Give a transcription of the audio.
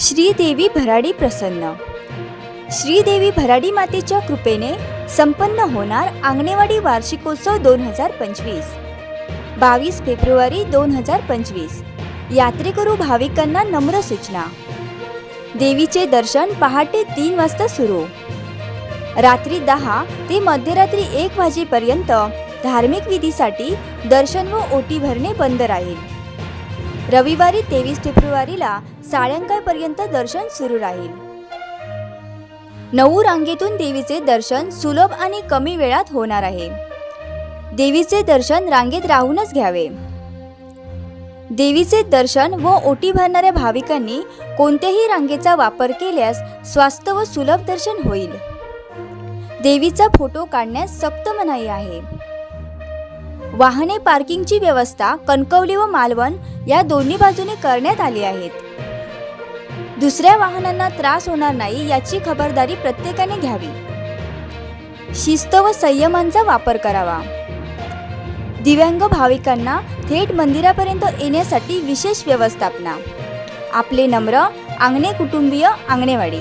श्रीदेवी भराडी प्रसन्न. श्रीदेवी भराडी मातेच्या कृपेने संपन्न होणार आंगणेवाडी वार्षिकोत्सव दोन हजार पंचवीस. बावीस फेब्रुवारी दोन हजार पंचवीस यात्रेकरू भाविकांना नम्र सूचना. देवीचे दर्शन पहाटे तीन वाजता सुरू. रात्री दहा ते मध्यरात्री एक वाजेपर्यंत धार्मिक विधीसाठी दर्शन व ओटी भरणे बंद राहील. रविवारी तेवीस फेब्रुवारीला सायंकाळपर्यंत दर्शन सुरू राहील. नऊ रांगेतून देवीचे दर्शन सुलभ आणि कमी वेळात होणार आहे. देवीचे दर्शन रांगेत राहूनच घ्यावे. देवीचे दर्शन व ओटी भरणाऱ्या भाविकांनी कोणत्याही रांगेचा वापर केल्यास स्वास्त व सुलभ दर्शन होईल. देवीचा फोटो काढण्यास सक्त मनाई आहे. वाहने पार्किंगची व्यवस्था कणकवली व मालवण या दोन्ही बाजूने करण्यात आली आहेत. दुसऱ्या वाहनांना त्रास होणार नाही याची खबरदारी प्रत्येकाने घ्यावी. शिस्त व संयमांचा वापर करावा. दिव्यांग भाविकांना थेट मंदिरापर्यंत येण्यासाठी विशेष व्यवस्थापना. आपले नम्र आंगणे कुटुंबीय आंगणेवाडी.